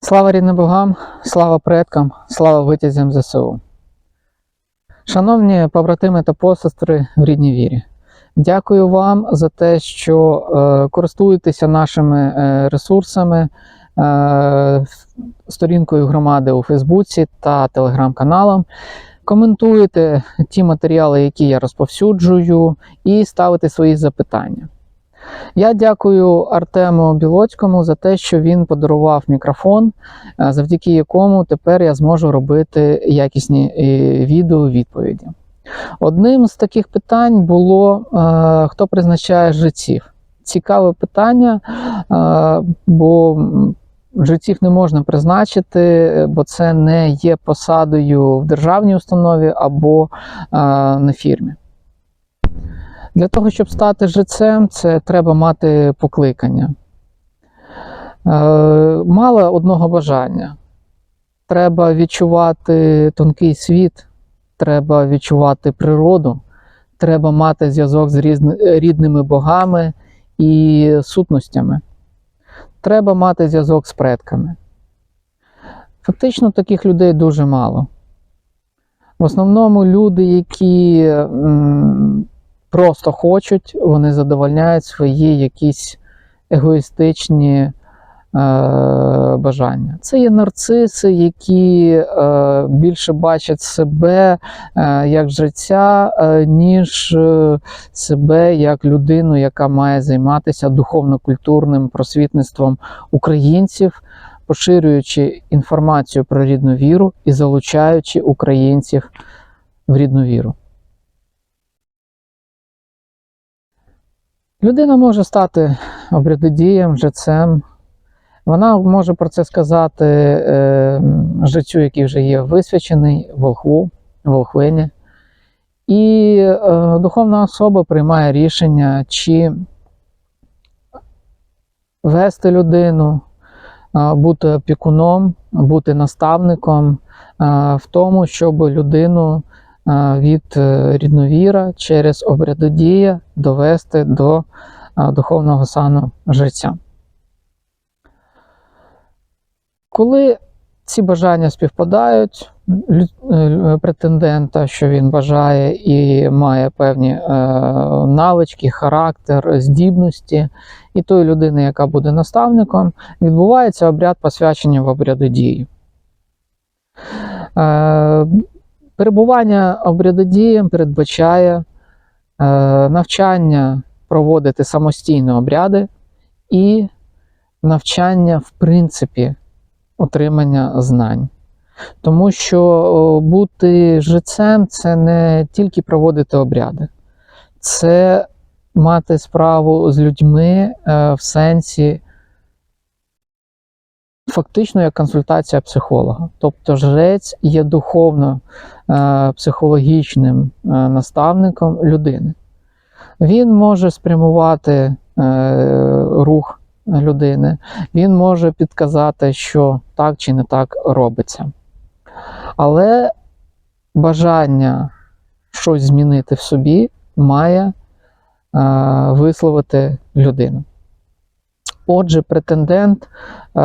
Слава рідним богам, слава предкам, слава витязям ЗСУ. Шановні побратими та посестри в рідній вірі, дякую вам за те, що е, користуєтеся нашими е, ресурсами, е, сторінкою громади у Фейсбуці та телеграм-каналом. Коментуєте ті матеріали, які я розповсюджую, і ставите свої запитання. Я дякую Артему Білоцькому за те, що він подарував мікрофон, е, завдяки якому тепер я зможу робити якісні е, відео відповіді. Одним з таких питань було: е, хто призначає жреців. Цікаве питання, бо м, не можна призначити, бо це не є посадою в державній установі або на фірмі. Для того, щоб стати жрецем, це треба мати покликання. Е, мало одного бажання. Треба відчувати тонкий світ, треба відчувати природу, треба мати зв'язок з рідними богами і сутностями. Треба мати зв'язок з предками. Фактично таких людей дуже мало. В основному люди, які просто хочуть, вони задовольняють свої якісь егоїстичні е, бажання. Це є нарциси, які е, більше бачать себе е, як жреця, е, ніж е, себе як людину, яка має займатися духовно-культурним просвітництвом українців, поширюючи інформацію про рідну віру і залучаючи українців в рідну віру. Людина може стати обрядодієм, жрецем. Вона може про це сказати е, жрецю, який вже є висвячений, волхву, волхвині. І е, духовна особа приймає рішення, чи вести людину, е, бути опікуном, бути наставником е, в тому, щоб людину від е, рідновіра через обрядодія довести до е, духовного сану життя. Коли ці бажання співпадають, е, претендента, що він бажає і має певні е, навички, характер, здібності, і тої людини, яка буде наставником, відбувається обряд посвячення в обрядодії. Е, перебування обрядодієм передбачає е, навчання проводити самостійно обряди і навчання, в принципі, отримання знань. Тому що бути жрецем це не тільки проводити обряди, це мати справу з людьми е, в сенсі фактично як консультація психолога. Тобто жрець є духовно е, психологічним е, наставником людини. Він може спрямувати е, рух людини, він може підказати, що так чи не так робиться. Але бажання щось змінити в собі має висловити людина. Отже, претендент е,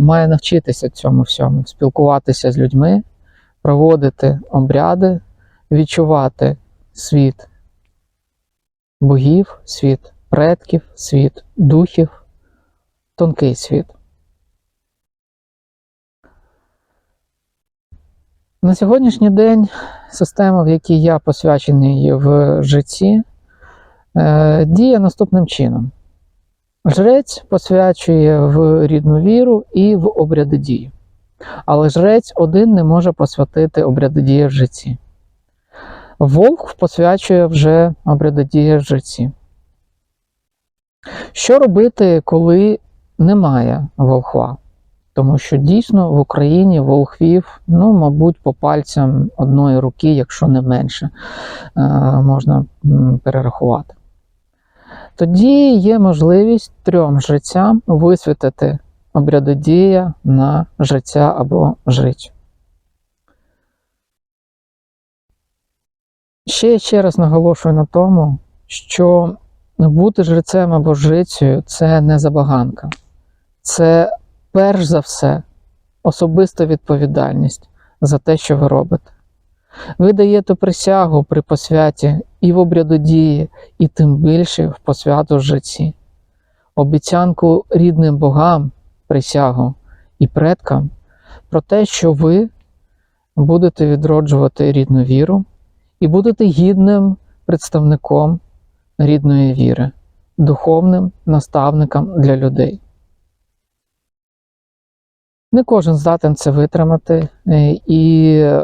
має навчитися цьому всьому, спілкуватися з людьми, проводити обряди, відчувати світ богів, світ предків, світ духів, тонкий світ. На сьогоднішній день система, в якій я посвячений в житті, е, діє наступним чином. Жрець посвячує в рідну віру і в обрядодію. Але жрець один не може посвятити обрядодія в житті. Волк посвячує вже обрядодія в житті. Що робити, коли немає волхва? Тому що дійсно в Україні волхвів, ну, мабуть, по пальцям одної руки, якщо не менше, е, можна перерахувати. Тоді є можливість трьом жрецям висвятити обрядодія на жреця або жрицю. Ще я ще раз наголошую на тому, що бути жрецем або жрицею це не забаганка, це перш за все, особиста відповідальність за те, що ви робите. Ви даєте присягу при посвяті і в обрядодії, і тим більше в посвяту житті. Обіцянку рідним богам, присягу і предкам про те, що ви будете відроджувати рідну віру і будете гідним представником рідної віри, духовним наставником для людей. Не кожен здатен це витримати е, і е,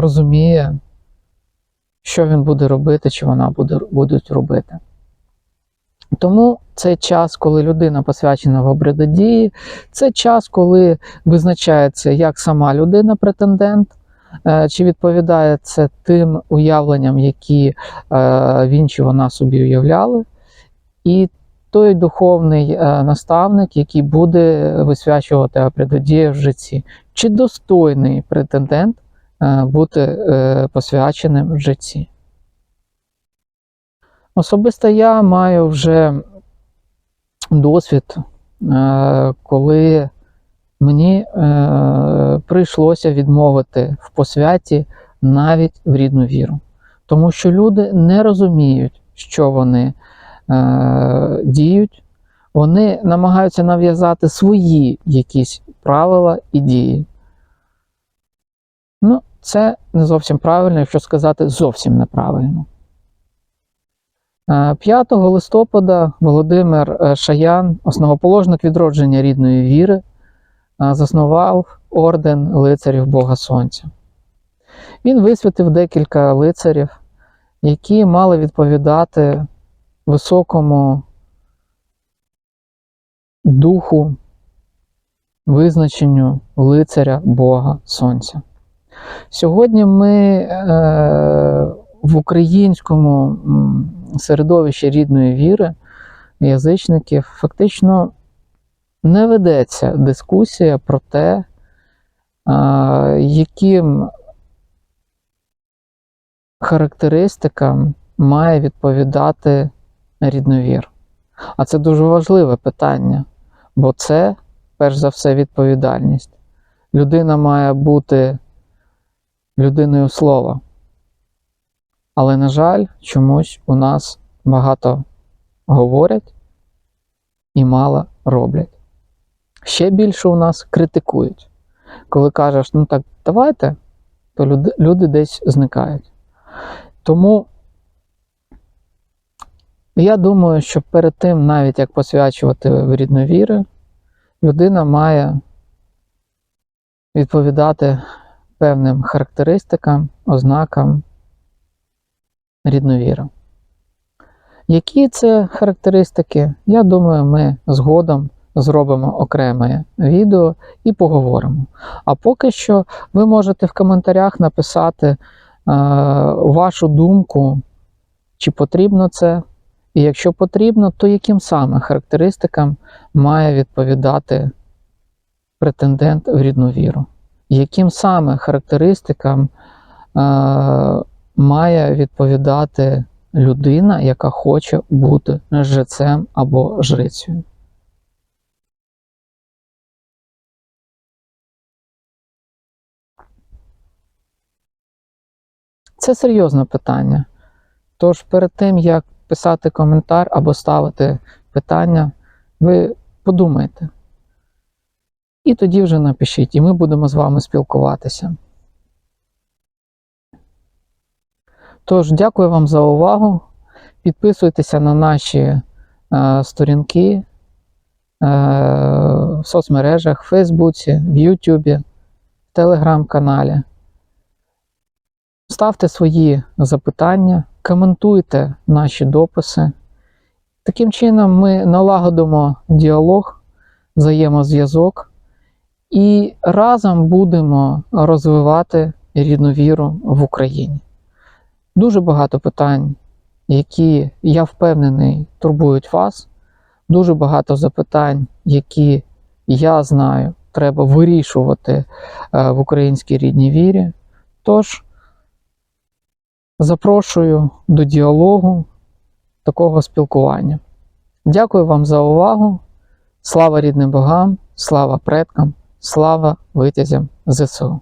розуміє, що він буде робити, чи вона буде будуть робити. Тому це час, коли людина посвячена в обрядодії, це час, коли визначається як сама людина претендент, е, чи відповідає це тим уявленням, які він чи вона собі уявляли, і той духовний е, наставник, який буде висвячувати обрядодію в житті, чи достойний претендент е, бути е, посвяченим в житті. Особисто я маю вже досвід, коли мені прийшлося відмовити в посвяті навіть в рідну віру. Тому що люди не розуміють, що вони е, діють, вони намагаються нав'язати свої якісь правила і дії. Ну, це не зовсім правильно, якщо сказати зовсім неправильно. Е, 5 листопада Володимир е, Шаян, основоположник відродження рідної віри, е, заснував орден лицарів Бога Сонця. Він висвятив декілька лицарів, які мали відповідати високому духу, визначенню лицаря Бога Сонця. Сьогодні ми е, в українському середовищі рідної віри язичників фактично не ведеться дискусія про те, е, яким характеристикам має відповідати рідновір. А це дуже важливе питання, бо це, перш за все, відповідальність. Людина має бути людиною слова. Але, на жаль, чомусь у нас багато говорять і мало роблять. Ще більше у нас критикують. Коли кажеш, ну так, давайте, то люди, десь зникають. Тому я думаю, що перед тим, навіть як посвячувати в рідну віру, людина має відповідати певним характеристикам, ознакам рідновіри. Які це характеристики, я думаю, ми згодом зробимо окреме відео і поговоримо. А поки що ви можете в коментарях написати е, вашу думку, чи потрібно це, і якщо потрібно, то яким саме характеристикам має відповідати претендент в рідну віру? Яким саме характеристикам е, має відповідати людина, яка хоче бути жрецем або жрицею? Це серйозне питання. Тож перед тим, як писати коментар або ставити питання, ви подумайте. І тоді вже напишіть, і ми будемо з вами спілкуватися. Тож, дякую вам за увагу. Підписуйтеся на наші е, сторінки е, в соцмережах, в Фейсбуці, в Ютубі, в Телеграм-каналі. Ставте свої запитання, коментуйте наші дописи. Таким чином, ми налагодимо діалог, взаємозв'язок і разом будемо розвивати рідну віру в Україні. Дуже багато питань, які, я впевнений, турбують вас. Дуже багато запитань, які я знаю, треба вирішувати е, в українській рідній вірі. Тож, запрошую до діалогу, такого спілкування. Дякую вам за увагу. Слава рідним богам, слава предкам, слава витязям ЗСУ.